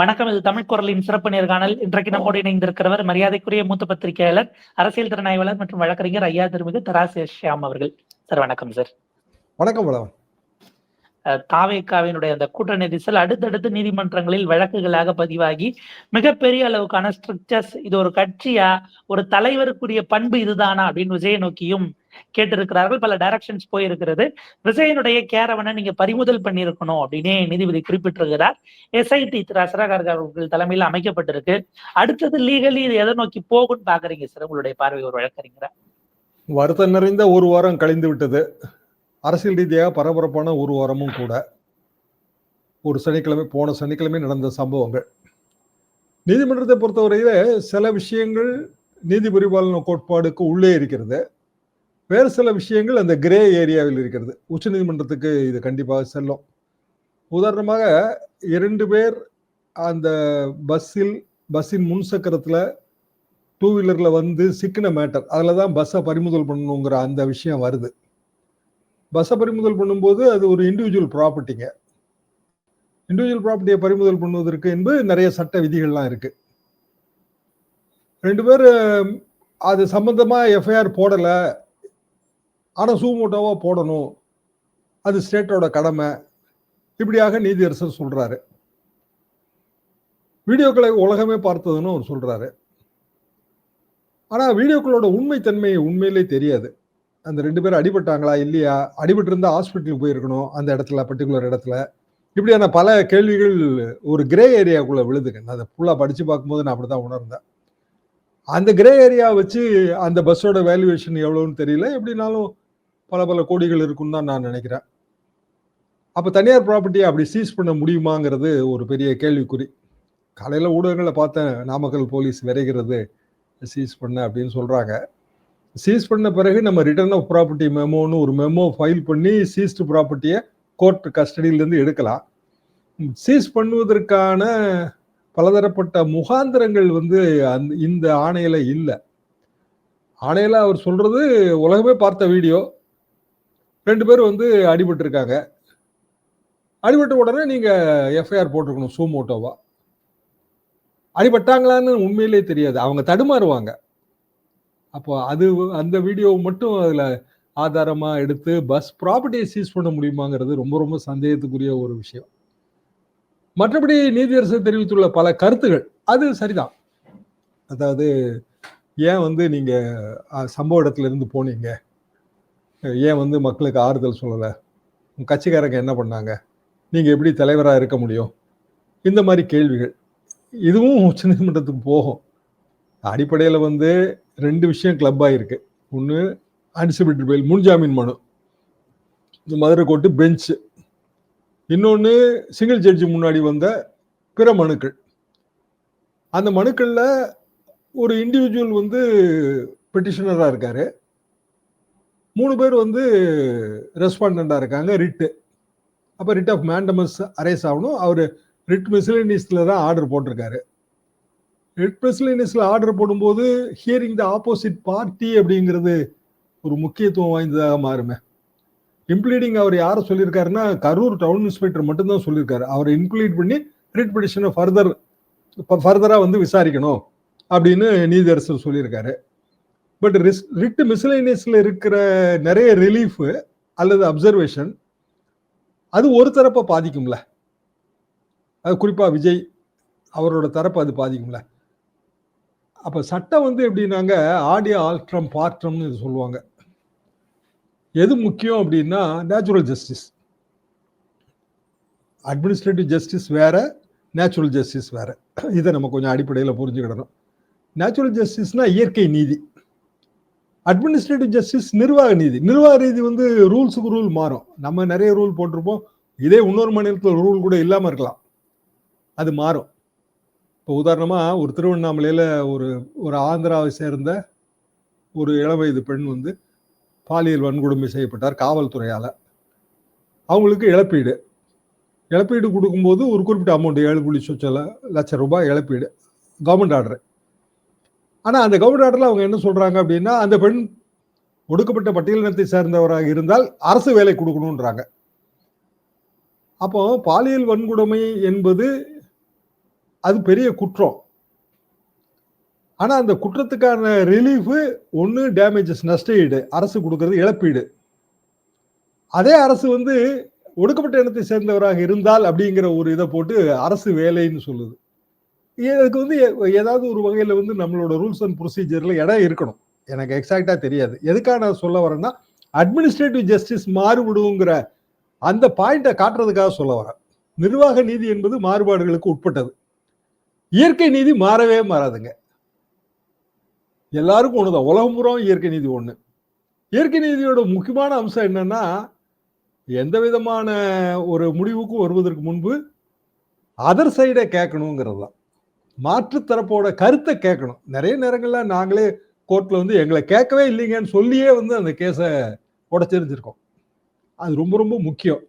வணக்கம் இது தமிழ் குரலின் சிறப்பு நேர்காணல் இன்றைக்கு நம்மோடு இணைந்திருக்கிறவர் மரியாதைக்குரிய மூத்த பத்திரிகையாளர் அரசியல் திறனாய்வாளர் மற்றும் வழக்கறிஞர் ஐயா திருமிகு தராசு ஷியாம் அவர்கள். சார் வணக்கம் சார். வணக்கம் வளவன். தாவேக்காவினுடைய அந்த கூட்ட நெரிசல் அடுத்தடுத்து நீதிமன்றங்களில் வழக்குகளாக பதிவாகி மிகப்பெரிய அளவுக்கான ஸ்ட்ரக்சர்ஸ் இது ஒரு கட்சியா ஒரு தலைவருக்குரிய பண்பு இதுதானா அப்படின்னு விஜய நோக்கியும் கேட்டிருக்கிறார்கள். பல டைரக்ஷன்ஸ் போயிருக்கிறது. விஜயனுடைய கேரவனை நீங்க பறிமுதல் பண்ணியிருக்கணும் அப்படின்னே நீதிபதி குறிப்பிட்டிருக்கிறார். எஸ்ஐடி திரு அசரகார் அவர்கள் தலைமையில் அமைக்கப்பட்டிருக்கு. அடுத்தது லீகலி இது எதை நோக்கி போகும்னு பாக்குறீங்க சார்? உங்களுடைய பார்வை ஒரு வழக்கறிஞரா? வருத்தம் நிறைந்த ஒரு வாரம் கழிந்து விட்டது அரசியல் ரீதியாக பரபரப்பான ஒரு வாரமும் கூட ஒரு சனிக்கிழமை போன சனிக்கிழமை நடந்த சம்பவங்கள். நீதிமன்றத்தை பொறுத்தவரையில் சில விஷயங்கள் நீதி பரிபாலன கோட்பாடுக்கு உள்ளே இருக்கிறது. வேறு சில விஷயங்கள் அந்த கிரே ஏரியாவில் இருக்கிறது. உச்ச நீதிமன்றத்துக்கு இது கண்டிப்பாக செல்லும். உதாரணமாக இரண்டு பேர் அந்த பஸ்ஸில் பஸ்ஸின் முன் சக்கரத்தில் டூ வீலரில் வந்து சிக்கின மேட்டர் அதில் தான் பஸ்ஸை பறிமுதல் பண்ணணுங்கிற அந்த விஷயம் வருது. பஸ்ஸை பறிமுதல் பண்ணும்போது அது ஒரு இண்டிவிஜுவல் ப்ராப்பர்ட்டிங்க இண்டிவிஜுவல் ப்ராப்பர்ட்டியை பறிமுதல் பண்ணுவதற்கு என்பது நிறைய சட்ட விதிகள்லாம் இருக்கு. ரெண்டு பேர் அது சம்மந்தமாக எஃப்ஐஆர் போடலை. ஆனால் சூமோட்டோவாக போடணும். அது ஸ்டேட்டோட கடமை. இப்படியாக நீதியரசர் சொல்கிறாரு வீடியோக்களை உலகமே பார்த்ததுன்னு அவர் சொல்கிறாரு ஆனால் வீடியோக்களோட உண்மைத்தன்மை உண்மையிலே தெரியாது. அந்த ரெண்டு பேரும் அடிபட்டாங்களா இல்லையா? அடிபட்டுருந்தா ஹாஸ்பிட்டலுக்கு போயிருக்கணும் அந்த இடத்துல பர்டிகுலர் இடத்துல. இப்படியான பல கேள்விகள் ஒரு கிரே ஏரியாவுக்குள்ளே விழுதுங்க. நான் அதை ஃபுல்லாக படித்து பார்க்கும்போது நான் அப்படி தான் உணர்ந்தேன். அந்த கிரே ஏரியா வச்சு அந்த பஸ்ஸோட வேல்யூவேஷன் எவ்வளோன்னு தெரியல. எப்படினாலும் பல பல கோடிகள் இருக்குன்னு தான் நான் நினைக்கிறேன். அப்போ தனியார் ப்ராப்பர்ட்டியை அப்படி சீஸ் பண்ண முடியுமாங்கிறது ஒரு பெரிய கேள்விக்குறி. காலையில் ஊடகங்களை பார்த்தேன் நாமக்கல் போலீஸ் விரைகிறது சீஸ் பண்ண அப்படின்னு சொல்கிறாங்க சீஸ் பண்ண பிறகு நம்ம ரிட்டர்ன் ஆஃப் ப்ராப்பர்ட்டி மெமோன்னு ஒரு மெமோ ஃபைல் பண்ணி சீஸ்டு ப்ராப்பர்ட்டியை கோர்ட் கஸ்டடியிலேருந்து எடுக்கலாம். சீஸ் பண்ணுவதற்கான பலதரப்பட்ட முகாந்திரங்கள் வந்து அந் இந்த ஆணையில் இல்லை. ஆணையில் அவர் சொல்கிறது உலகமே பார்த்த வீடியோ. ரெண்டு பேரும் வந்து அடிபட்டிருக்காங்க. அடிபட்ட உடனே நீங்கள் எஃப்ஐஆர் போட்டிருக்கணும் சூமோட்டோவா அடிபட்டாங்களான்னு உண்மையிலே தெரியாது. அவங்க தடுமாறுவாங்க. அப்போ அது அந்த வீடியோ மட்டும் அதில் ஆதாரமா எடுத்து பஸ் ப்ராப்பர்ட்டியை சீஸ் பண்ண முடியுமாங்கிறது ரொம்ப ரொம்ப சந்தேகத்துக்குரிய ஒரு விஷயம். மற்றபடி நீதியரசர் தெரிவித்துள்ள பல கருத்துகள் அது சரிதான். அதாவது ஏன் வந்து நீங்க சம்பவ இடத்துல இருந்து போனீங்க? ஏன் வந்து மக்களுக்கு ஆறுதல் சொல்லலை? உங்க கட்சிக்காரங்க என்ன பண்ணாங்க? நீங்க எப்படி தலைவராக இருக்க முடியும்? இந்த மாதிரி கேள்விகள். இதுவும் உச்சநீதிமன்றத்துக்கு போகும். அடிப்படையில் வந்து ரெண்டு விஷயம் கிளப் ஆகிருக்கு ஒன்று ஆன்டிசிபேட்டட் பெயில் முன்ஜாமீன் மனு இந்த மதுரை கோர்ட்டு பெஞ்சு இன்னொன்று சிங்கிள் ஜட்ஜி முன்னாடி வந்த பிற மனுக்கள். அந்த மனுக்களில் ஒரு இண்டிவிஜுவல் வந்து பெட்டிஷனராக இருக்கார். மூணு பேர் வந்து ரெஸ்பாண்டாக இருக்காங்க ரிட்டு அப்போ ரிட் ஆஃப் மேண்டமஸ் அரேஸ் ஆகணும். அவர் ரிட் மிஸ்லேனியஸில் தான் ஆர்டர் போட்டிருக்காரு. ரிட் மிஸ்லேனியஸில் ஆர்டர் போடும்போது ஹியரிங் த ஆப்போசிட் பார்ட்டி அப்படிங்கிறது ஒரு முக்கியத்துவம் வாய்ந்ததாக மாறுமே. இம்ப்ளீடிங் அவர் யாரை சொல்லியிருக்காருன்னா கரூர் டவுன் இன்ஸ்பெக்டர் மட்டும்தான் சொல்லியிருக்காரு. அவரை இன்க்ளீட் பண்ணி ரிட் பிடிஷனை ஃபர்தர் ஃபர்தராக வந்து விசாரிக்கணும் அப்படின்னு நீதியரசர் சொல்லியிருக்காரு. பட் ரிஸ் ரிட் மிஸ்லைனியஸில் இருக்கிற நிறைய ரிலீஃப் அல்லது அப்சர்வேஷன் அது ஒரு தரப்பை பாதிக்கும்ல. அது குறிப்பாக விஜய் அவரோட தரப்பை அது பாதிக்கும்ல. அப்போ சட்டம் வந்து எப்படின்னாங்க ஆடியோ ஆல்ட்ரம் பார்ட்ரம்னு இது சொல்லுவாங்க. எது முக்கியம் அப்படின்னா நேச்சுரல் ஜஸ்டிஸ் அட்மினிஸ்ட்ரேட்டிவ் ஜஸ்டிஸ் வேற நேச்சுரல் ஜஸ்டிஸ் வேற. இதை நம்ம கொஞ்சம் அடிப்படையில் புரிஞ்சுக்கிடணும். நேச்சுரல் ஜஸ்டிஸ்னா இயற்கை நீதி. அட்மினிஸ்ட்ரேட்டிவ் ஜஸ்டிஸ் நிர்வாக நீதி. நிர்வாக நீதி வந்து ரூல்ஸுக்கு ரூல் மாறும். நம்ம நிறைய ரூல் போட்டிருப்போம். இதே இன்னொரு மாநிலத்தில் ரூல் கூட இல்லாமல் இருக்கலாம். அது மாறும். இப்போ உதாரணமாக ஒரு திருவண்ணாமலையில் ஒரு ஒரு ஆந்திராவை சேர்ந்த ஒரு இளம் வயது பெண் வந்து பாலியல் வன்கொடுமை செய்யப்பட்டார் காவல்துறையால். அவங்களுக்கு இழப்பீடு. இழப்பீடு கொடுக்கும்போது ஒரு குறிப்பிட்ட அமௌண்ட் ஏழு புள்ளி சொச்சல லட்சம் ரூபாய் இழப்பீடு கவர்மெண்ட் ஆர்டர் ஆனால் அந்த கவர்மெண்ட் ஆர்டரில் அவங்க என்ன சொல்கிறாங்க அப்படின்னா அந்த பெண் ஒடுக்கப்பட்ட பட்டியலினத்தை சேர்ந்தவராக இருந்தால் அரசு வேலை கொடுக்கணுன்றாங்க அப்போ பாலியல் வன்கொடுமை என்பது அது பெரிய குற்றம். ஆனால் அந்த குற்றத்துக்கான ரிலீஃபு ஒன்று டேமேஜஸ் நஷ்ட ஈடு அரசு கொடுக்கறது இழப்பீடு. அதே அரசு வந்து ஒடுக்கப்பட்ட இனத்தை சேர்ந்தவராக இருந்தால் அப்படிங்கிற ஒரு இதை போட்டு அரசு வேலைன்னு சொல்லுது. இதுக்கு வந்து எ- ஏதாவது ஒரு வகையில் வந்து நம்மளோட ரூல்ஸ் அண்ட் ப்ரொசீஜரில் இடம் இருக்கணும். எனக்கு எக்ஸாக்டாக தெரியாது. எதுக்காக நான் சொல்ல வரேன்னா அட்மினிஸ்ட்ரேட்டிவ் ஜஸ்டிஸ் மாறுபடுங்கிற அந்த பாயிண்ட்டை காட்டுறதுக்காக சொல்ல வரேன். நிர்வாக நீதி என்பது மாறுபாடுகளுக்கு உட்பட்டது. இயற்கை நீதி மாறவே மாறாதுங்க. எல்லாருக்கும் ஒண்ணுதான். உலகம் பூரா இயற்கை நீதி ஒண்ணு. இயற்கை நீதியோட முக்கியமான அம்சம் என்னன்னா எந்த விதமான ஒரு முடிவுக்கும் வருவதற்கு முன்பு அதர் சைடை கேட்கணுங்கிறது தான் மாற்று தரப்போட கருத்தை கேட்கணும். நிறைய நேரங்களில் நாங்களே கோர்ட்டில் வந்து எங்களை கேட்கவே இல்லைங்கன்னு சொல்லியே வந்து அந்த கேஸை உடச்செறிஞ்சிருக்கோம் அது ரொம்ப ரொம்ப முக்கியம்.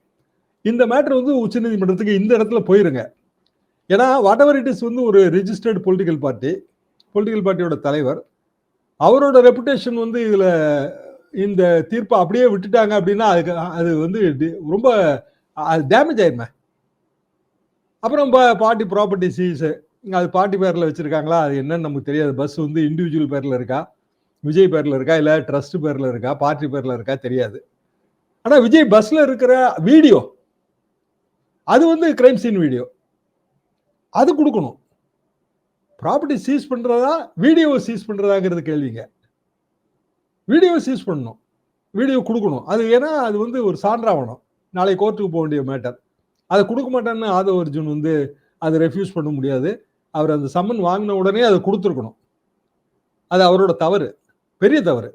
இந்த மேட்டர் வந்து உச்சநீதிமன்றத்துக்கு இந்த இடத்துல போயிருங்க. ஏன்னா வாட் எவர் இட் இஸ் வந்து ஒரு ரிஜிஸ்டர்டு பொலிட்டிக்கல் பார்ட்டி பொலிட்டிக்கல் பார்ட்டியோட தலைவர். அவரோட ரெப்புடேஷன் வந்து இதில் இந்த தீர்ப்பை அப்படியே விட்டுட்டாங்க அப்படின்னா அதுக்கு அது வந்து ரொம்ப டேமேஜ் ஆயிருமே. அப்புறம் பார்ட்டி ப்ராப்பர்ட்டி சீஸ் அது பார்ட்டி பேரில் வச்சுருக்காங்களா? அது என்னன்னு நமக்கு தெரியாது. பஸ் வந்து இண்டிவிஜுவல் பேரில் இருக்கா? விஜய் பேரில் இருக்கா? இல்லை ட்ரஸ்ட் பேரில் இருக்கா? பார்ட்டி பேரில் இருக்கா? தெரியாது. ஆனால் விஜய் பஸ்ஸில் இருக்கிற வீடியோ அது வந்து கிரைம் சீன் வீடியோ அது கொடுக்கணும். ப்ராப்பர்ட்டி சீஸ் பண்ணுறதா வீடியோவை சீஸ் பண்ணுறதாங்கிறது கேள்விங்க. வீடியோவை சீஸ் பண்ணணும். வீடியோ கொடுக்கணும். அது ஏன்னா அது வந்து ஒரு சான்றாகணும் நாளை கோர்ட்டுக்கு போக வேண்டிய மேட்டர் அதை கொடுக்க மாட்டேன்னு ஆதவ அர்ஜுன் வந்து அதை ரெஃப்யூஸ் பண்ண முடியாது. அவர் அந்த சம்மன் வாங்கின உடனே அதை கொடுத்துருக்கணும். அது அவரோட தவறு. பெரிய தவறு.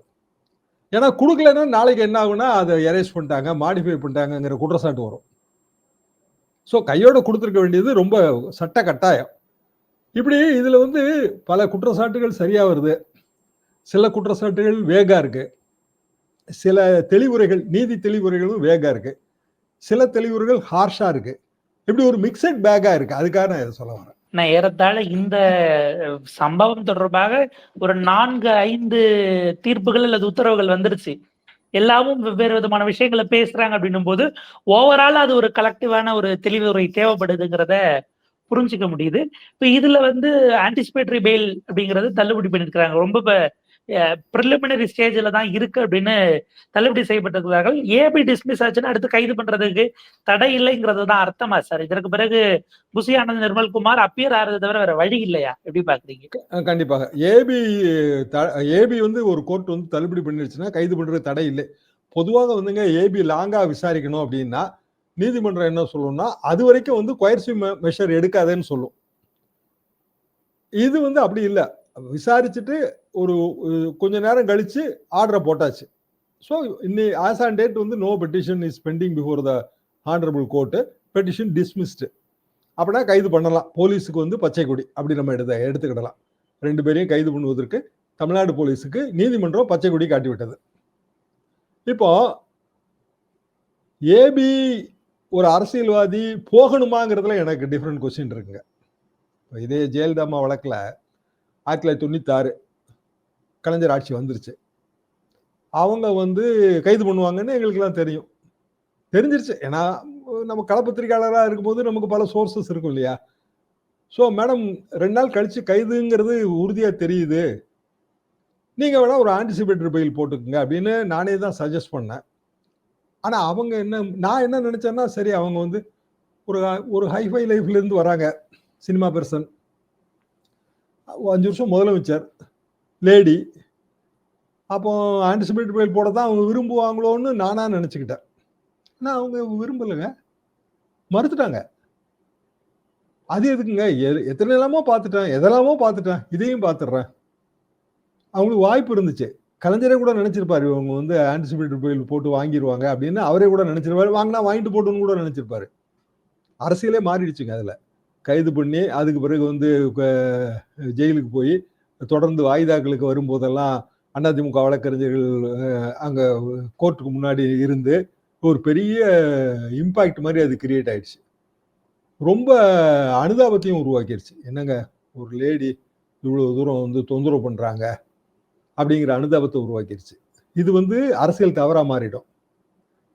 ஏன்னா கொடுக்கலன்னா நாளைக்கு என்ன ஆகுனா அதை எரேஸ் பண்ணிட்டாங்க மாடிஃபை பண்ணிட்டாங்கங்கிற குற்றச்சாட்டு வரும். ஸோ கையோட கொடுத்துருக்க வேண்டியது ரொம்ப சட்ட கட்டாயம். இப்படி இதில் வந்து பல குற்றச்சாட்டுகள் சரியாக வருது. சில குற்றச்சாட்டுகள் வேகா இருக்கு. சில தெளிவுரைகள் நீதி தெளிவுரைகளும் வேகா இருக்கு. சில தெளிவுரைகள் ஹார்ஷா இருக்கு. இப்படி ஒரு மிக்சட் பேக்கா இருக்கு. அதுக்காக நான் இதை சொல்ல வரேன். நான் ஏறத்தாழ இந்த சம்பவம் தொடர்பாக ஒரு நான்கு ஐந்து தீர்ப்புகள் அல்லது உத்தரவுகள் வந்துருச்சு. எல்லாமும் வெவ்வேறு விதமான விஷயங்களை பேசுறாங்க அப்படின்னும் போது ஓவரால் அது ஒரு கலெக்டிவான ஒரு தெளிவுரை தேவைப்படுதுங்கிறத புரிஞ்சுக்க முடியுது. இப்ப இதுல வந்து ஆன்டிசிபேட்டரி பெயில் அப்படிங்கறது தள்ளுபடி பண்ணிருக்கிறாங்க. ரொம்ப ப்ரிலிமினரி ஸ்டேஜில் தான் இருக்கு அப்படின்னு தள்ளுபடி செய்யப்பட்டிருக்கிறார்கள். ஏபி டிஸ்மிஸ் ஆச்சுன்னா அடுத்து கைது பண்றதுக்கு தடை இல்லைங்கிறது தான் அர்த்தமா சார்? இதற்கு பிறகு புசி ஆனந்த் நிர்மல்குமார் அப்பியர் ஆறது தவிர வேற வழி இல்லையா? எப்படி பாக்குறீங்க கண்டிப்பாக. ஏபி ஏபி வந்து ஒரு கோர்ட் வந்து தள்ளுபடி பண்ணிருச்சுன்னா கைது பண்றது தடை இல்லை. பொதுவாக வந்துங்க ஏபி லாங்கா விசாரிக்கணும் அப்படின்னா நீதிமன்றம் என்ன சொல்லணும்னா அது வரைக்கும் வந்து கொயர்சி மெஷர் எடுக்காதேன்னு சொல்லும். இது வந்து அப்படி இல்லை. விசாரிச்சுட்டு ஒரு கொஞ்ச நேரம் கழிச்சு ஆர்டரை போட்டாச்சு. ஸோ இன்னி ஆஸ் ஆன் டேட் வந்து no petition is pending before the honourable court petition dismissed அப்படின்னா கைது பண்ணலாம். போலீஸுக்கு வந்து பச்சை கொடி அப்படி நம்ம எடுத்த எடுத்துக்கிடலாம். ரெண்டு பேரையும் கைது பண்ணுவதற்கு தமிழ்நாடு போலீஸுக்கு நீதிமன்றம் பச்சை கொடி காட்டிவிட்டது. இப்போ ஏபி ஒரு அரசியல்வாதி போகணுமாங்கிறதுல எனக்கு டிஃப்ரெண்ட் கொஸ்டின் இருக்குங்க. இப்போ இதே ஜெயலலிதா அம்மா வழக்கில் ஆயிரத்தி தொள்ளாயிரத்தி தொண்ணூத்தாறு கலைஞர் ஆட்சி வந்துருச்சு. அவங்க வந்து கைது பண்ணுவாங்கன்னு எங்களுக்கெல்லாம் தெரியும். தெரிஞ்சிருச்சு. ஏன்னா நம்ம களப்பத்திரிகையாளராக இருக்கும்போது நமக்கு பல சோர்சஸ் இருக்கும் இல்லையா? ஸோ மேடம் ரெண்டு நாள் கழித்து கைதுங்கிறது உறுதியாக தெரியுது. நீங்கள் வேணால் ஒரு ஆன்டிசிபேட்டரி பெயில் போட்டுக்குங்க அப்படின்னு நானே தான் சஜஸ்ட் பண்ணேன். ஆனால் அவங்க என்ன நான் என்ன நினச்சேன்னா சரி அவங்க வந்து ஒரு ஒரு ஹைஃபை லைஃப்லேருந்து வராங்க. சினிமா பெர்சன் அஞ்சு வருஷம் முதலமைச்சர் லேடி. அப்போ ஆன்டிசிபேட்டட் பெயில் போட தான் அவங்க விரும்புவாங்களோன்னு நானாக நினச்சிக்கிட்டேன். ஆனால் அவங்க விரும்பலைங்க. மறுத்துட்டாங்க. அது எதுக்குங்க? எ- எத்தனை எல்லாமோ பார்த்துட்டேன் எதெல்லாமோ பார்த்துட்டேன் இதையும் பார்த்துட்றேன். அவங்களுக்கு வாய்ப்பு இருந்துச்சு. கலைஞரே கூட நினச்சிருப்பாரு இவங்க வந்து ஆன்டிசிபேட்டட் பெயில் போட்டு வாங்கிடுவாங்க அப்படின்னு. அவரே கூட நினச்சிருப்பாரு. வாங்கினா வாங்கிட்டு போட்டுன்னு கூட நினச்சிருப்பாரு. அரசியலே மாறிடுச்சுங்க அதில். கைது பண்ணி அதுக்கு பிறகு வந்து ஜெயிலுக்கு போய் தொடர்ந்து வாய்தாக்களுக்கு வரும்போதெல்லாம் அதிமுக வழக்கறிஞர்கள் அங்கே கோர்ட்டுக்கு முன்னாடி இருந்து ஒரு பெரிய இம்பாக்ட் மாதிரி அது கிரியேட் ஆயிடுச்சு. ரொம்ப அனுதாபத்தையும் உருவாக்கிடுச்சு என்னங்க ஒரு லேடி இவ்வளோ தூரம் வந்து தொந்தரவு பண்ணுறாங்க அப்படிங்கிற அனுதாபத்தை உருவாக்கிடுச்சு இது வந்து அரசியல் தவறாக மாறிடும்.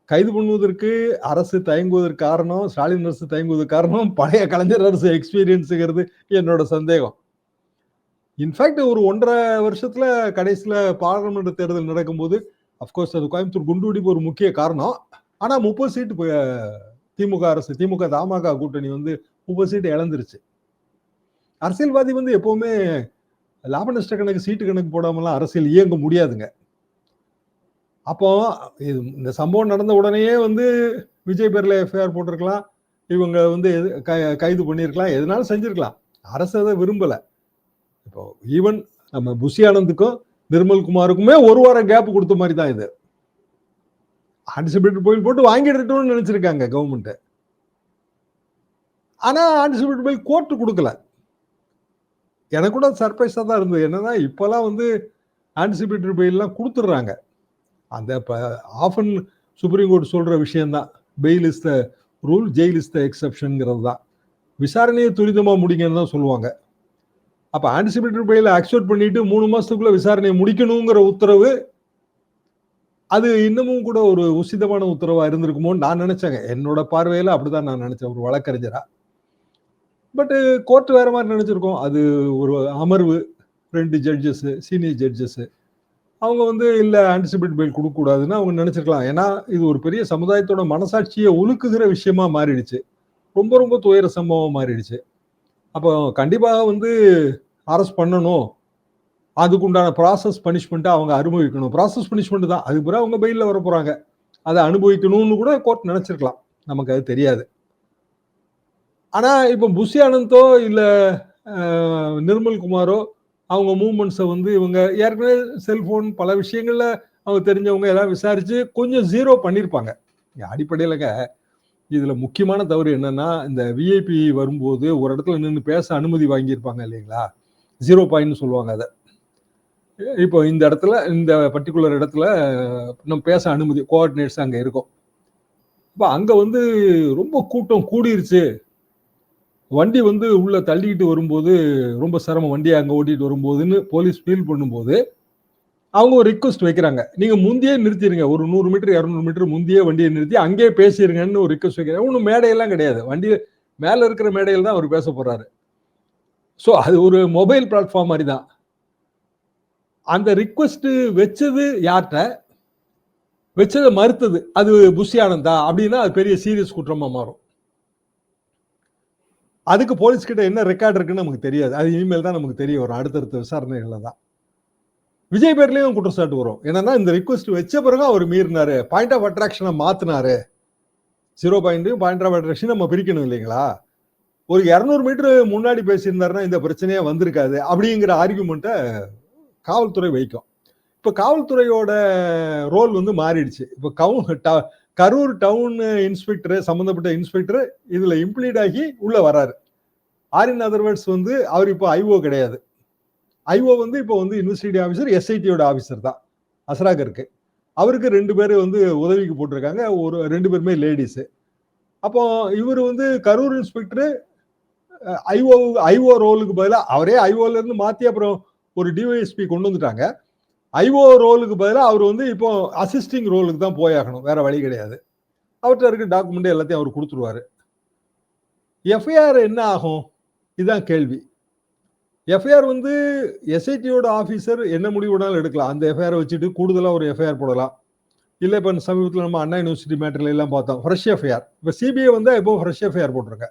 கைது பண்ணுவதற்கு அரசு தயங்குவதற்கு காரணம் ஸ்டாலின் அரசு தயங்குவதற்கு காரணம் பழைய கலைஞர் அரசு எக்ஸ்பீரியன்ஸுங்கிறது என்னோட சந்தேகம். இன்ஃபேக்ட் ஒரு ஒன்றரை வருஷத்துல கடைசியில பாராளுமன்ற தேர்தல் நடக்கும்போது அஃப்கோர்ஸ் அது கோயம்புத்தூர் குண்டுவெடிப்பு ஒரு முக்கிய காரணம். ஆனா முப்பது சீட்டு திமுக அரசு திமுக தமாக கூட்டணி வந்து முப்பது சீட்டு இழந்துருச்சு. அரசியல்வாதி வந்து எப்பவுமே லாப நஷ்ட கணக்கு சீட்டு கணக்கு போடாமலாம் அரசியல் இயங்க முடியாதுங்க. அப்போ இது இந்த சம்பவம் நடந்த உடனேயே வந்து விஜய் பேர்ல எஃப்ஐஆர் போட்டிருக்கலாம். இவங்க வந்து எது- கைது பண்ணியிருக்கலாம். எதனாலும் செஞ்சிருக்கலாம். அரசு அதை விரும்பலை. இப்போ ஈவன் நம்ம புஷி ஆனந்துக்கும் நிர்மல் குமாருக்குமே ஒரு வாரம் கேப் கொடுத்த மாதிரி தான் இது. ஆன்டிசிபேட்டட் போயில் போட்டு வாங்கி எடுத்துட்டோம்னு நினச்சிருக்காங்க கவர்மெண்ட்டு ஆனால் ஆன்டிசிபேட்டட் போயில் கோர்ட்டு கொடுக்கல. எனக்கு கூட சர்ப்ரைஸாக தான் இருந்தது. என்னன்னா இப்போலாம் வந்து ஆன்டிசிபேட்டட் பெயில்லாம் கொடுத்துட்றாங்க. அந்த இப்போ ஆஃபன் சுப்ரீம் கோர்ட் சொல்கிற விஷயந்தான் bail is the rule jail is the எக்ஸப்ஷனுங்கிறது தான் விசாரணையை துரிதமாக முடிங்கன்னு தான் சொல்லுவாங்க. அப்போ ஆன்டிசிபேட்டட் பெயில் அக்செப்ட் பண்ணிட்டு மூணு மாதத்துக்குள்ளே விசாரணையை முடிக்கணுங்கிற உத்தரவு அது இன்னமும் கூட ஒரு உசிதமான உத்தரவாக இருந்திருக்குமோன்னு நான் நினச்சேங்க. என்னோட பார்வையில அப்படிதான் நான் நினச்சேன் ஒரு வழக்கறிஞரா. பட்டு கோர்ட் வேற மாதிரி நினச்சிருக்கோம். அது ஒரு அமர்வு ரெண்டு ஜட்ஜஸ்ஸு சீனியர் ஜட்ஜஸ்ஸு அவங்க வந்து இல்லை ஆன்டிசிபேட் பெயில் கொடுக்க கூடாதுன்னு அவங்க நினச்சிருக்கலாம். ஏன்னா இது ஒரு பெரிய சமுதாயத்தோட மனசாட்சியை ஒழுக்குகிற விஷயமா மாறிடுச்சு. ரொம்ப ரொம்ப துயர சம்பவம் மாறிடுச்சு. அப்போ கண்டிப்பாக வந்து அரெஸ்ட் பண்ணணும். அதுக்குண்டான ப்ராசஸ் பனிஷ்மெண்ட்டை அவங்க அனுபவிக்கணும். ப்ராசஸ் பனிஷ்மெண்ட் தான். அதுக்கு பிறகு அவங்க பெயிலில் வர போகிறாங்க அதை அனுபவிக்கணும்னு கூட கோர்ட் நினச்சிருக்கலாம். நமக்கு அது தெரியாது. ஆனால் இப்போ புஷி ஆனந்தோ இல்லை நிர்மல் குமாரோ அவங்க மூமெண்ட்ஸை வந்து இவங்க ஏற்கனவே செல்ஃபோன் பல விஷயங்களில் அவங்க தெரிஞ்சவங்க எல்லாம் விசாரித்து கொஞ்சம் ஜீரோ பண்ணியிருப்பாங்க அடிப்படையிலங்க இதில் முக்கியமான தவறு என்னென்னா இந்த விஐபி வரும்போது ஒரு இடத்துல நின்று பேச அனுமதி வாங்கியிருப்பாங்க இல்லைங்களா? ஜீரோ பாயிண்ட் சொல்லுவாங்க அதை. இப்போ இந்த இடத்துல இந்த பர்டிகுலர் இடத்துல நம்ம பேச அனுமதி கோஆர்டினேட்ஸ் அங்கே இருக்கும். இப்போ அங்கே வந்து ரொம்ப கூட்டம் கூடிருச்சு. வண்டி வந்து உள்ள தள்ளிக்கிட்டு வரும்போது ரொம்ப சிரமம். வண்டியை அங்கே ஓட்டிட்டு வரும்போதுன்னு போலீஸ் ஃபீல் பண்ணும்போது அவங்க ஒரு ரிக்வஸ்ட் வைக்கிறாங்க. நீங்க முந்தையே நிறுத்திடுங்க ஒரு நூறு மீட்டர் இரநூறு மீட்டர் முந்தையே வண்டியை நிறுத்தி அங்கேயே பேசிடுங்கன்னு ஒரு ரிக்வஸ்ட் வைக்கிறாங்க. ஒன்றும் மேடையெல்லாம் கிடையாது. வண்டி மேல இருக்கிற மேடையில் தான் அவர் பேச போறாரு. ஸோ அது ஒரு மொபைல் பிளாட்ஃபார்ம் மாதிரி தான். அந்த ரிக்வஸ்ட் வச்சது யார்கிட்ட? வச்சதை மறுத்தது. அது புஷி ஆனந்தா அப்படின்னா அது பெரிய சீரியஸ் குற்றமா மாறும். அதுக்கு போலீஸ் கிட்ட என்ன ரெக்கார்ட் இருக்குன்னு நமக்கு தெரியாது. அது இனிமேல் தான் நமக்கு தெரிய வரும். அடுத்தடுத்த விசாரணைகளில் தான். விஜய் பேர்லேயும் குற்றச்சாட்டு வரும். என்னன்னா இந்த ரிக்வஸ்ட் வச்ச பிறகு அவர் மீறினாரு. பாயிண்ட் ஆஃப் அட்ராக்ஷனை மாத்தினாரு. ஜீரோ பாயிண்ட்டையும் பாயிண்ட் ஆஃப் அட்ராக்ஷன் நம்ம பிரிக்கணும் இல்லைங்களா? ஒரு இரநூறு மீட்டர் முன்னாடி பேசியிருந்தாருன்னா இந்த பிரச்சனையே வந்திருக்காது அப்படிங்கிற ஆர்குமெண்ட்டை காவல்துறை வைக்கும். இப்போ காவல்துறையோட ரோல் வந்து மாறிடுச்சு. இப்போ கவு கரூர் டவுன் இன்ஸ்பெக்டர் சம்மந்தப்பட்ட இன்ஸ்பெக்டர் இதுல இம்ப்ளீட் ஆகி உள்ள வராரு ஆரின் அதர்வர்ட்ஸ் வந்து அவர் இப்போ ஐஓ கிடையாது. ஐஓ வந்து இப்போ வந்து யூனிவர்சிட்டி ஆஃபீஸர் எஸ்ஐடியோட ஆஃபீஸர் தான். அசராகருக்கு அவருக்கு ரெண்டு பேர் வந்து உதவிக்கு போட்டிருக்காங்க. ஒரு ரெண்டு பேருமே லேடிஸு அப்போ இவர் வந்து கரூர் இன்ஸ்பெக்டரு ஐஓ ஐஓ ரோலுக்கு பதிலாக அவரே ஐஓலேருந்து மாற்றி அப்புறம் ஒரு டிஒஎஸ்பி கொண்டு வந்துட்டாங்க. ஐஓ ரோலுக்கு பதிலாக அவர் வந்து இப்போ அசிஸ்டிங் ரோலுக்கு தான் போயாகணும். வேற வழி கிடையாது. அவர்கிட்ட இருக்க டாக்குமெண்ட் எல்லாத்தையும் அவர் கொடுத்துருவாரு. எஃப்ஐஆர் என்ன ஆகும்? இதுதான் கேள்வி. எஃப்ஐஆர் வந்து எஸ்ஐடியோட ஆஃபீஸர் என்ன முடிவு எடுக்கலாம். அந்த எஃப்ஐஆர் வச்சுட்டு கூடுதலாக ஒரு எஃப்ஐஆர் போடலாம். இல்லை இப்போ சமீபத்தில் நம்ம அண்ணா யூனிவர்சிட்டி மேட்டர்ல எல்லாம் பார்த்தோம். ஃப்ரெஷ் எஃப்ஐஆர் இப்போ சிபிஐ வந்து இப்போ ஃப்ரெஷ் எஃப்ஐஆர் போட்டிருக்க?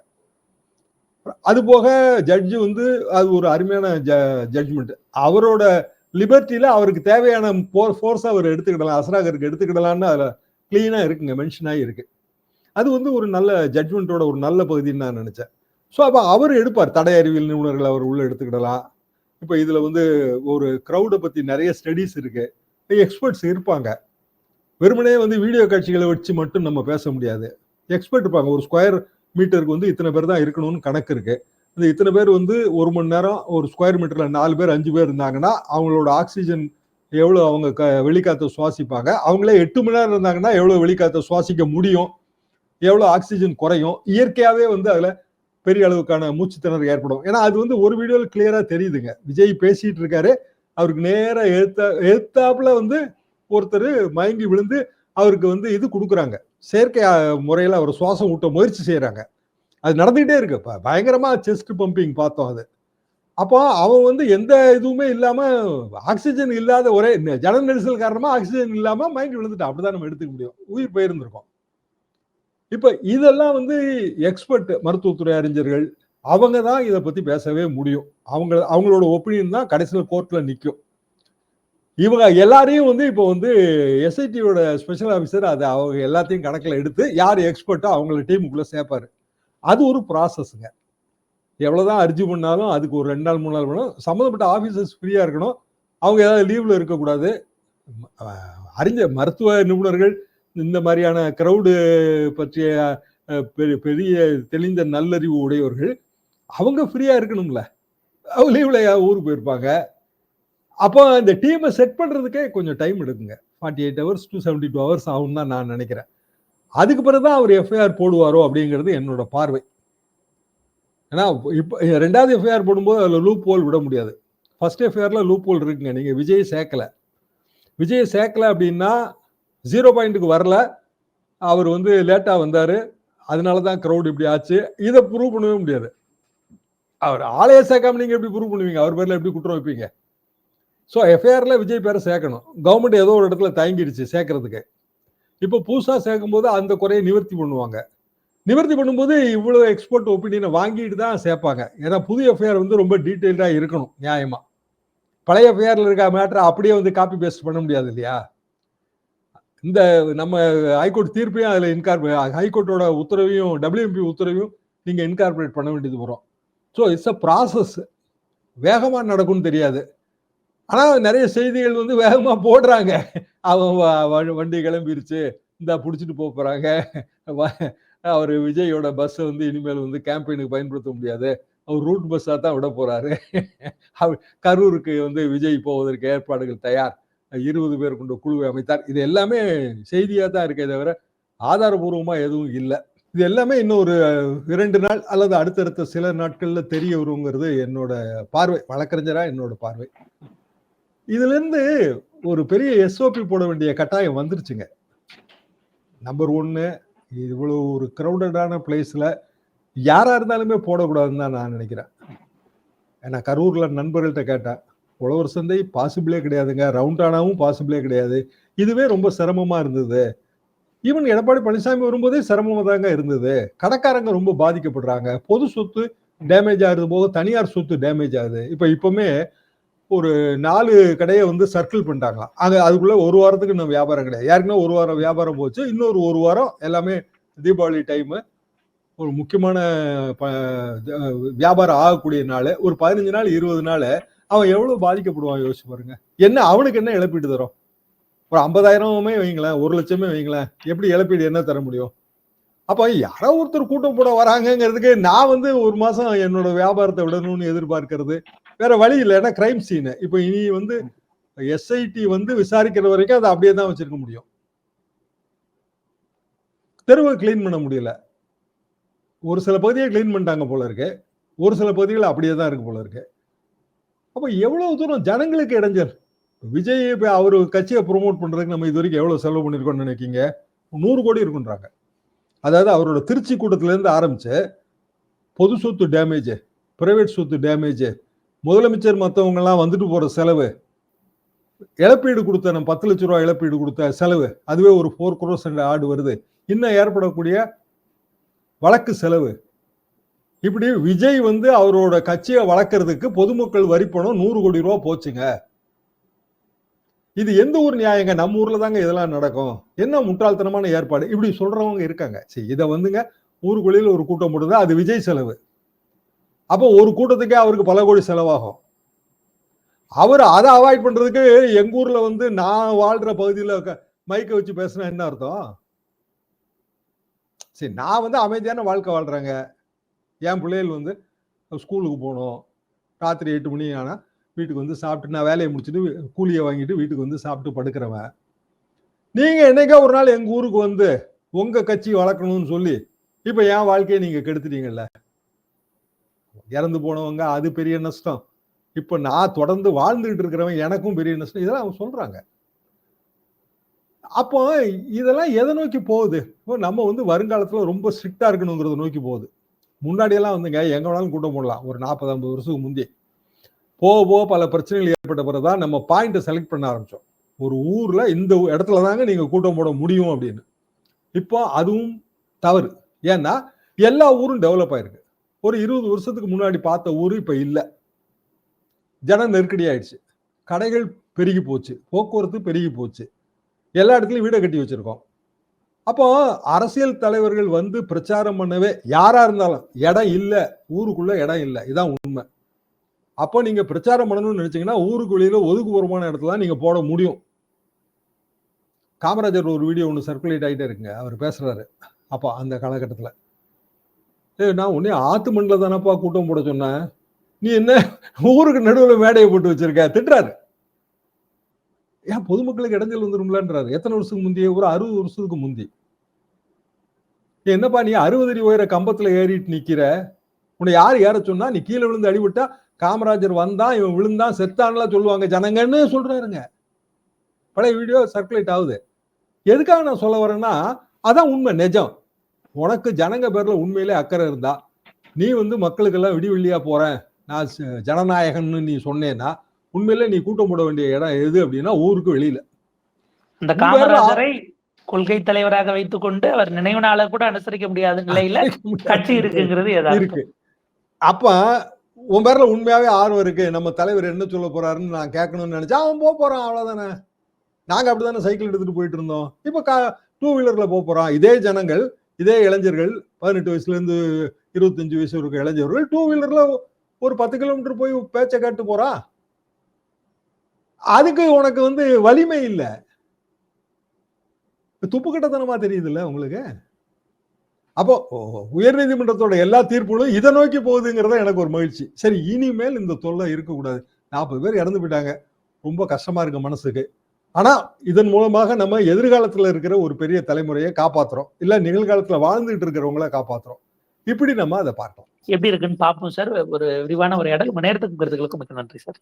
அது போக ஜட்ஜு வந்து அது ஒரு அருமையான ஜ ஜட்ஜ்மெண்ட் அவரோட லிபர்ட்டியில அவருக்கு தேவையான ஃபோர்ஸ் அவர் எடுத்துக்கிடலாம். அசராகருக்கு எடுத்துக்கிடலாம்னு அதில் கிளீனாக இருக்குங்க மென்ஷன் ஆகி இருக்கு. அது வந்து ஒரு நல்ல ஜட்ஜ்மெண்ட்டோட ஒரு நல்ல பகுதின்னு நான் நினச்சேன். ஸோ அப்போ அவர் எடுப்பார். தடை அறிவியல் நிபுணர்கள் அவர் உள்ளே எடுத்துக்கிடலாம். இப்போ இதில் வந்து ஒரு க்ரௌடை பற்றி நிறைய ஸ்டடீஸ் இருக்கு. எக்ஸ்பர்ட்ஸ் இருப்பாங்க. வெறுமனே வந்து வீடியோ காட்சிகளை வச்சு மட்டும் நம்ம பேச முடியாது. எக்ஸ்பர்ட் இருப்பாங்க. ஒரு ஸ்கொயர் மீட்டருக்கு வந்து இத்தனை பேர் தான் இருக்கணும்னு கணக்கு இருக்குது இந்த இத்தனை பேர் வந்து ஒரு மணி நேரம் ஒரு ஸ்கொயர் மீட்டரில் நாலு பேர் அஞ்சு பேர் இருந்தாங்கன்னா அவங்களோட ஆக்சிஜன் எவ்வளோ அவங்க க வெளிக்காற்றை சுவாசிப்பாங்க. அவங்களே எட்டு மணி நேரம் இருந்தாங்கன்னா எவ்வளோ வெளிக்காற்றை சுவாசிக்க முடியும்? எவ்வளோ ஆக்சிஜன் குறையும்? இயற்கையாகவே வந்து அதில் பெரிய அளவுக்கான மூச்சு திணறல் ஏற்படும். ஏன்னா அது வந்து ஒரு வீடியோவில் கிளியராக தெரியுதுங்க. விஜய் பேசிகிட்டு இருக்காரு. அவருக்கு நேராக எழுத்த எழுத்தாப்புல வந்து ஒருத்தர் மயங்கி விழுந்து அவருக்கு வந்து இது கொடுக்குறாங்க. செயற்கை முறையில் அவர் சுவாசம் ஊட்ட முயற்சி செய்கிறாங்க அது நடந்துகிட்டே இருக்கு. இப்போ பயங்கரமா செஸ்ட் பம்பிங் பார்த்தோம் அது. அப்போ அவன் வந்து எந்த இதுவுமே இல்லாம ஆக்சிஜன் இல்லாத ஒரே ஜன நெரிசல் காரணமா ஆக்சிஜன் இல்லாம மயங்கி விழுந்துட்டான். அப்படிதான் நம்ம எடுத்துக்க முடியும். உயிர் போயிருந்திருக்கோம். இப்ப இதெல்லாம் வந்து எக்ஸ்பர்ட் மருத்துவத்துறை அறிஞர்கள் அவங்க தான் இதை பத்தி பேசவே முடியும். அவங்க அவங்களோட ஒப்பீனியன் தான் கடைசியில் கோர்ட்ல நிற்கும் இவங்க எல்லாரையும் வந்து இப்போ வந்து எஸ்ஐடியோட ஸ்பெஷல் ஆஃபீஸர் அதை அவங்க எல்லாத்தையும் கணக்கில் எடுத்து யார் எக்ஸ்பர்ட்டோ அவங்கள டீமுக்குள்ளே சேர்ப்பாரு. அது ஒரு ப்ராசஸ்ங்க எவ்வளோதான் அர்ஜி பண்ணாலும் அதுக்கு ஒரு ரெண்டு நாள் மூணு நாள் பண்ணணும் சம்மந்தப்பட்ட ஆஃபீஸர்ஸ் ஃப்ரீயாக இருக்கணும். அவங்க ஏதாவது லீவில் இருக்கக்கூடாது. அறிஞ்ச மருத்துவ நிபுணர்கள் இந்த மாதிரியான க்ரௌடு பற்றிய பெரிய பெரிய தெளிந்த நல்லறிவு உடையவர்கள் அவங்க ஃப்ரீயாக இருக்கணும்ல. அவங்க லீவில் ஊருக்கு போயிருப்பாங்க. அப்போ இந்த டீமை செட் பண்ணுறதுக்கே கொஞ்சம் time எடுக்குங்க. Forty eight hours to seventy two hours ஆகும் தான் நான் நினைக்கிறேன். அதுக்கு பிறகுதான் அவர் எஃப்ஐஆர் போடுவாரோ அப்படிங்கிறது என்னோட பார்வை. ஏன்னா இப்போ ரெண்டாவது எஃப்ஐஆர் போடும்போது அதில் லூப் ஹோல் விட முடியாது. ஃபர்ஸ்ட் எஃப்ஐஆரில் லூப் ஹோல் இருக்குங்க. நீங்கள் விஜய் சேர்க்கல. விஜய் சேர்க்கல அப்படின்னா ஜீரோ பாயிண்ட்டுக்கு வரல. அவர் வந்து லேட்டாக வந்தார். அதனால தான் க்ரௌட் இப்படி ஆச்சு. இதை ப்ரூவ் பண்ணவே முடியாது. அவர் ஆலய சேர்க்காம நீங்கள் எப்படி ப்ரூவ் பண்ணுவீங்க? அவர் பேரில் எப்படி குற்றம் வைப்பீங்க? ஸோ எஃப்ஐஆரில் விஜய் பேரை சேர்க்கணும். கவர்மெண்ட் ஏதோ ஒரு இடத்துல தயங்கிடுச்சு சேர்க்கறதுக்கு. இப்போ புதுசாக சேர்க்கும்போது அந்த குறையை நிவர்த்தி பண்ணுவாங்க. நிவர்த்தி பண்ணும்போது இவ்வளோ எக்ஸ்போர்ட் ஒப்பீனியனை வாங்கிட்டு தான் சேர்ப்பாங்க. ஏன்னா புது எஃப்ஐஆர் வந்து ரொம்ப டீட்டெயில்டாக இருக்கணும் நியாயமாக பழைய எஃப்ஐஆரில் இருக்க மேட்டரை அப்படியே வந்து காப்பி பேஸ்ட் பண்ண முடியாது இல்லையா? இந்த நம்ம ஹைகோர்ட் தீர்ப்பையும் அதில் இன்கார்பரே ஹைகோர்ட்டோட உத்தரவையும் டபிள்யூஎம்பி உத்தரவையும் நீங்கள் இன்கார்பரேட் பண்ண வேண்டியது வரும். ஸோ இட்ஸ் அ ப்ராசஸ் வேகமாக நடக்கும்னு தெரியாது. ஆனால் நிறைய செய்திகள் வந்து வேகமாக போடுறாங்க. அவன் வண்டி கிளம்பிருச்சு. இந்த பிடிச்சிட்டு போக போகிறாங்க அவர் விஜயோட பஸ்ஸை வந்து இனிமேல் வந்து கேம்பெயினுக்கு பயன்படுத்த முடியாது. அவர் ரூட் பஸ்ஸாக தான் விட போகிறாரு அவர் கரூருக்கு வந்து விஜய் போவதற்கு ஏற்பாடுகள் தயார். இருபது பேர் கொண்ட குழுவை அமைத்தார். இது எல்லாமே செய்தியாக தான் இருக்கே தவிர ஆதாரபூர்வமாக எதுவும் இல்லை. இது எல்லாமே இன்னும் ஒரு இரண்டு நாள் அல்லது அடுத்தடுத்த சில நாட்களில் தெரிய வருங்கிறது என்னோட பார்வை. வழக்கறிஞராக என்னோட பார்வை. இதுல இருந்து ஒரு பெரிய எஸ்ஓபி போட வேண்டிய கட்டாயம் வந்துருச்சுங்க. நம்பர் ஒன்னு இவ்வளவு ஒரு க்ரௌடடான பிளேஸ்ல யாரா இருந்தாலுமே போடக்கூடாதுன்னு தான் நான் நினைக்கிறேன். ஏன்னா கரூர்ல நண்பர்கள்ட்ட கேட்டேன் உழவர் சந்தை பாசிபிளே கிடையாதுங்க. ரவுண்டானாவும் பாசிபிளே கிடையாது. இதுவே ரொம்ப சிரமமா இருந்தது. ஈவன் எடப்பாடி பழனிசாமி வரும்போதே சிரமமாக தாங்க இருந்தது. கடைக்காரங்க ரொம்ப பாதிக்கப்படுறாங்க. பொது சொத்து டேமேஜ் ஆகுது போக தனியார் சொத்து டேமேஜ் ஆகுது. இப்போ இப்பவுமே ஒரு நாலு கடையை வந்து சர்க்கிள் பண்ணிட்டாங்களாம். அது அதுக்குள்ள ஒரு வாரத்துக்கு இன்னும் வியாபாரம் கிடையாது. யாருக்குன்னா ஒரு வாரம் வியாபாரம் போச்சு. இன்னொரு ஒரு வாரம் எல்லாமே தீபாவளி டைமு ஒரு முக்கியமான வியாபாரம் ஆகக்கூடிய நாள். ஒரு பதினஞ்சு நாள் இருபது நாள் அவன் எவ்வளவு பாதிக்கப்படுவான் யோசிச்சு பாருங்க. என்ன அவனுக்கு என்ன இழப்பீடு தரும்? ஒரு ஐம்பதாயிரமே வைங்களேன் ஒரு லட்சமே வைங்களேன் எப்படி இழப்பீடு என்ன தர முடியும்? அப்போ யாரோ ஒருத்தர் கூட்டம் போட வராங்கிறதுக்கு நான் வந்து ஒரு மாதம் என்னோட வியாபாரத்தை விடணும்னு எதிர்பார்க்கறது. வேற வழி இல்லை. ஏன்னா கிரைம் சீனு இப்போ இனி வந்து எஸ்ஐடி வந்து விசாரிக்கிற வரைக்கும் அதை அப்படியே தான் வச்சிருக்க முடியும். தெருவை கிளீன் பண்ண முடியல. ஒரு சில பகுதியை கிளீன் பண்ணிட்டாங்க போல இருக்கு. ஒரு சில பகுதிகள் அப்படியே தான் இருக்கு போல இருக்கு. அப்போ எவ்வளவு தூரம் ஜனங்களுக்கு இடைஞ்சல்? விஜய் இப்போ அவர் கட்சியை ப்ரொமோட் பண்றதுக்கு நம்ம இது வரைக்கும் எவ்வளவு செலவு பண்ணிருக்கோம்னு நினைக்கீங்க? நூறு கோடி இருக்குன்றாங்க. அதாவது அவரோட திருச்சி கூட்டத்துல இருந்து ஆரம்பிச்சு பொது சொத்து டேமேஜ் பிரைவேட் சொத்து டேமேஜ் முதலமைச்சர் மற்றவங்கெல்லாம் வந்துட்டு போகிற செலவு. இழப்பீடு கொடுத்த நம்ம பத்து லட்ச ரூபா இழப்பீடு கொடுத்த செலவு. அதுவே ஒரு ஃபோர் குரோஸ் ஆடு வருது. இன்னும் ஏற்படக்கூடிய வழக்கு செலவு. இப்படி விஜய் வந்து அவரோட கட்சியை வளர்க்கறதுக்கு பொதுமக்கள் வரி பணம் நூறு கோடி ரூபா போச்சுங்க. இது எந்த ஊர் நியாயங்க? நம்ம ஊர்ல தாங்க இதெல்லாம் நடக்கும். என்ன முட்டாள்தனமான ஏற்பாடு? இப்படி சொல்றவங்க இருக்காங்க. சரி இதை வந்துங்க ஊருக்குள்ளில் ஒரு கூட்டம் போடுது அது விஜய் செலவு. அப்போ ஒரு கூட்டத்துக்கே அவருக்கு பல கோடி செலவாகும். அவர் அதை அவாய்ட் பண்றதுக்கு எங்க ஊர்ல வந்து நான் வாழ்ற பகுதியில் மைக்கை வச்சு பேசினா என்ன அர்த்தம்? சரி நான் வந்து அமைதியான வாழ்க்கை வாழ்கிறேங்க என் பிள்ளைகள் வந்து ஸ்கூலுக்கு போகணும். ராத்திரி எட்டு மணி ஆனால் வீட்டுக்கு வந்து சாப்பிட்டு நான் வேலையை முடிச்சுட்டு கூலியை வாங்கிட்டு வீட்டுக்கு வந்து சாப்பிட்டு படுக்கிறவன். நீங்க என்னைக்கா ஒரு நாள் எங்க ஊருக்கு வந்து உங்க கட்சி வளர்க்கணும்னு சொல்லி இப்ப என் வாழ்க்கையை நீங்க கெடுத்துட்டீங்கல்ல? இறந்து போனவங்க அது பெரிய நஷ்டம். இப்போ நான் தொடர்ந்து வாழ்ந்துகிட்டு இருக்கிறவன் எனக்கும் பெரிய நஷ்டம். இதெல்லாம் அவங்க சொல்றாங்க. அப்போ இதெல்லாம் எதை நோக்கி போகுது? இப்போ நம்ம வந்து வருங்காலத்துல ரொம்ப ஸ்ட்ரிக்டா இருக்கணுங்கிறத நோக்கி போகுது. முன்னாடியெல்லாம் வந்துங்க எங்க வேணாலும் கூட்டம் போடலாம். ஒரு நாற்பது ஐம்பது வருஷத்துக்கு முந்தி. போக போக பல பிரச்சனைகள் ஏற்பட்ட பிறகுதான் நம்ம பாயிண்ட்டை செலக்ட் பண்ண ஆரம்பிச்சோம். ஒரு ஊர்ல இந்த இடத்துல தாங்க நீங்க கூட்டம் போட முடியும் அப்படின்னு. இப்போ அதுவும் தவறு. ஏன்னா எல்லா ஊரும் டெவலப் ஆயிருக்கு. ஒரு இருபது வருஷத்துக்கு முன்னாடி பார்த்த ஊர் இப்போ இல்லை. ஜன நெருக்கடி ஆயிடுச்சு. கடைகள் பெருகி போச்சு. போக்குவரத்து பெருகி போச்சு. எல்லா இடத்துலையும் வீடை கட்டி வச்சுருக்கோம். அப்போ அரசியல் தலைவர்கள் வந்து பிரச்சாரம் பண்ணவே யாரா இருந்தாலும் இடம் இல்லை. ஊருக்குள்ள இடம் இல்லை. இதான் உண்மை. அப்போ நீங்க பிரச்சாரம் பண்ணணும்னு நினைச்சீங்கன்னா ஊருக்கு வெளியில ஒதுக்குப்புறமான இடத்துல தான் நீங்க போட முடியும். காமராஜர் ஒரு வீடியோ ஒன்று சர்க்குலேட் ஆகிட்டே இருக்குங்க. அவர் பேசுறாரு. அப்போ அந்த காலகட்டத்தில். ஏ நான் உன்னே ஆத்து மண்ணில் தானப்பா கூட்டம் போட சொன்னேன். நீ என்ன ஊருக்கு நடுவில் மேடையை போட்டு வச்சிருக்க? திட்டுறாரு. ஏன் பொதுமக்களுக்கு இடைஞ்சல் வந்துடும்லன்றாரு எத்தனை வருஷத்துக்கு முந்தைய? ஒரு அறுபது வருஷத்துக்கு முந்தி. என்னப்பா நீ அறுபது அடி உயர கம்பத்தில் ஏறிட்டு நிற்கிற உன்னை யார் ஏற சொன்னா நீ கீழே விழுந்து அடிபட்டா காமராஜர் வந்தான் இவன் விழுந்தான் செத்தான்லாம் சொல்லுவாங்க ஜனங்கன்னு சொல்றாருங்க. பழைய வீடியோ சர்க்குலேட் ஆகுது. எதுக்காக நான் சொல்ல வரேன்னா அதான் உண்மை நிஜம். உனக்கு ஜனங்க பேர்ல உண்மையிலே அக்கறை இருந்தா நீ வந்து மக்களுக்கெல்லாம் விடிவெள்ளியா போறேன் நான் ஜனநாயகன்னு நீ சொன்னேன்னா உண்மையிலே நீ கூட்டம் போட வேண்டிய இடம் எது அப்படின்னா ஊருக்கு வெளியில. இந்த காமராஜரை கொள்கை தலைவராக வைத்துக் கொண்டு அவர் நினைவு நாளை கூட அனுசரிக்க முடியாத நிலையில கட்சி இருக்குங்கிறது இருக்கு. அப்ப உன் பேர்ல உண்மையாவே ஆர்வம் இருக்கு. நம்ம தலைவர் என்ன சொல்ல போறாருன்னு நான் கேட்கணும்னு நினைச்சா அவன் போக போறான் அவ்வளவுதானே. நாங்க அப்படிதானே சைக்கிள் எடுத்துட்டு போயிட்டு இருந்தோம். இப்ப டூ வீலர்ல போக போறான். இதே ஜனங்கள் இதே இளைஞர்கள் பதினெட்டு வயசுலேருந்து இருபத்தஞ்சு வயசு இருக்க இளைஞர்கள் டூ வீலரில் ஒரு பத்து கிலோமீட்டர் போய் பேச்சை கேட்டு போகிறா அதுக்கு உனக்கு வந்து வலிமை இல்லை. துப்புக்கட்டத்தனமா தெரியுது இல்ல உங்களுக்கு? அப்போ உயர் நீதிமன்றத்தோட எல்லா தீர்ப்புகளும் இதை நோக்கி போகுதுங்கிறத எனக்கு ஒரு மகிழ்ச்சி. சரி இனிமேல் இந்த தொல்லை இருக்கக்கூடாது. நாற்பது பேர் இறந்து போயிட்டாங்க. ரொம்ப கஷ்டமா இருக்கு மனசுக்கு. ஆனா இதன் மூலமாக நம்ம எதிர்காலத்துல இருக்கிற ஒரு பெரிய தலைமுறையை காப்பாத்துறோம். இல்ல நிகழ்காலத்துல வாழ்ந்துகிட்டு இருக்கிறவங்கள காப்பாத்துறோம். இப்படி நம்ம அதை பார்க்கலாம். எப்படி இருக்குன்னு பார்ப்போம் சார். ஒரு விரிவான ஒரு இடம் மணி நேரத்துக்கு கருத்துக்களுக்கு மிக்க நன்றி சார்.